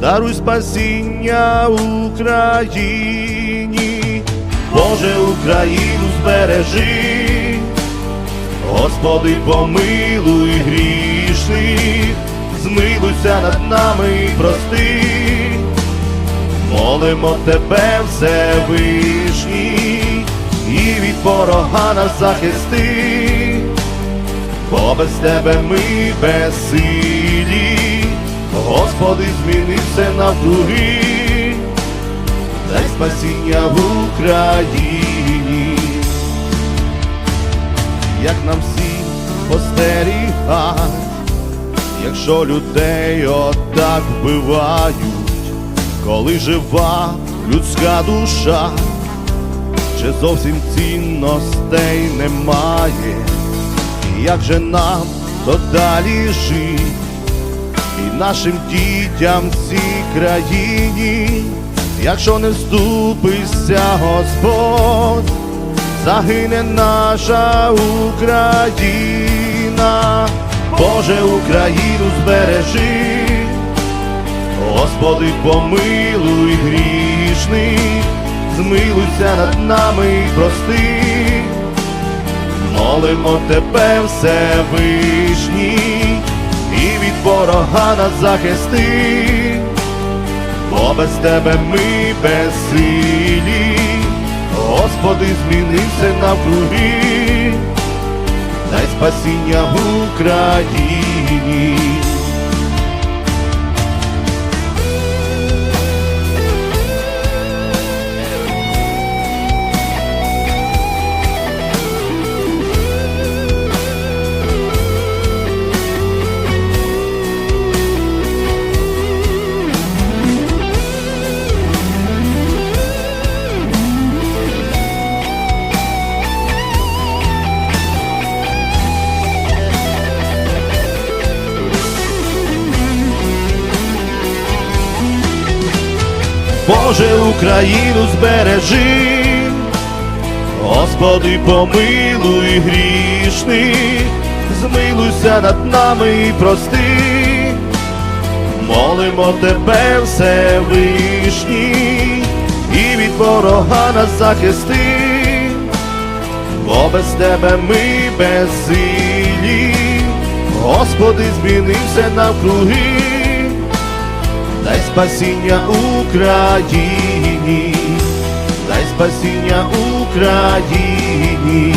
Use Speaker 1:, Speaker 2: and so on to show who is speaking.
Speaker 1: даруй спасіння Україні, Боже, Україну збережи, Господи, помилуй грішних, змилуйся над нами прости. Молимо тебе, Всевишній, і від ворога нас захисти, бо без тебе ми безсилі, Господи, зміни все навкруги, дай спасіння в Україні, як нам всім постерігать, якщо людей отак вбивають коли жива людська душа, ще зовсім цінностей немає, як же нам то далі жить, і нашим дітям в цій країні, якщо не вступишся Господь, загине наша Україна, Боже Україну збережи. Господи, помилуй грішних, змилуйся над нами і прости, молимо тебе, Всевишній, ворога нас захисти, бо без тебе ми безсилі, Господи, змінився навкруги, дай спасіння в Україні. Боже, Україну збережи, Господи, помилуй грішних, змилуйся над нами і прости, молимо тебе, Всевишній, і від ворога нас захисти, бо без тебе ми безсилі, Господи, змінився навкруги дай спасіння Україні, дай спасіння Україні.